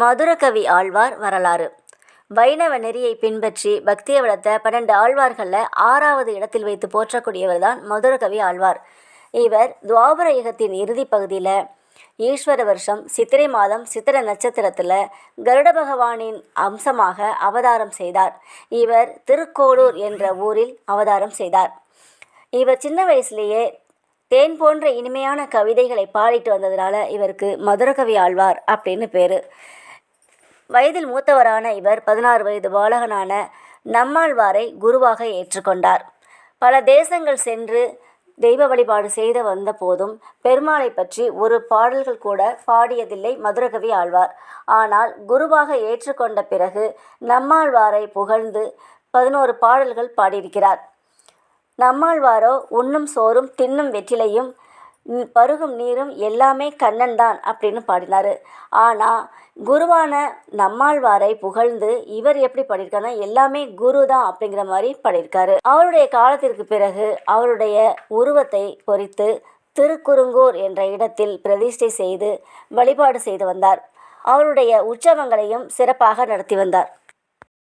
மதுரகவி ஆழ்வார் வரலாறு. வைணவ நெறியை பின்பற்றி பக்தியை வளர்த்த பன்னெண்டு ஆழ்வார்களில் ஆறாவது இடத்தில் வைத்து போற்றக்கூடியவர் தான் மதுரகவி ஆழ்வார். இவர் துவாபர யுகத்தின் இறுதி பகுதியில் ஈஸ்வர வருஷம் சித்திரை மாதம் சித்திர நட்சத்திரத்தில் கருட பகவானின் அம்சமாக அவதாரம் செய்தார். இவர் திருக்கோளூர் என்ற ஊரில் அவதாரம் செய்தார். இவர் சின்ன வயசுலேயே தேன் போன்ற இனிமையான கவிதைகளை பாடிட்டு வந்ததுனால இவருக்கு மதுரகவி ஆழ்வார் அப்படின்னு பேர். வயதில் மூத்தவரான இவர் பதினாறு வயது பாலகனான நம்மாழ்வாரை குருவாக ஏற்றுக்கொண்டார். பல தேசங்கள் சென்று தெய்வ வழிபாடு செய்து வந்த போதும் பெருமாளை பற்றி ஒரு பாடல்கள் கூட பாடியதில்லை மதுரகவி ஆழ்வார். ஆனால் குருவாக ஏற்றுக்கொண்ட பிறகு நம்மாழ்வாரை புகழ்ந்து பதினோரு பாடல்கள் பாடியிருக்கிறார். நம்மாழ்வாரோ உண்ணும் சோறும் தின்னும் வெற்றிலையும் பருகும் நீரும் எல்லாமே கண்ணன் தான் அப்படின்னு பாடினார். ஆனால் குருவான நம்மாழ்வாரை புகழ்ந்து இவர் எப்படி பாடியிருக்காருன்னா எல்லாமே குரு தான் அப்படிங்கிற மாதிரி பாடியிருக்காரு. அவருடைய காலத்திற்கு பிறகு அவருடைய உருவத்தை பொறித்து திருக்குறுங்கூர் என்ற இடத்தில் பிரதிஷ்டை செய்து வழிபாடு செய்து வந்தார். அவருடைய உற்சவங்களையும் சிறப்பாக நடத்தி வந்தார்.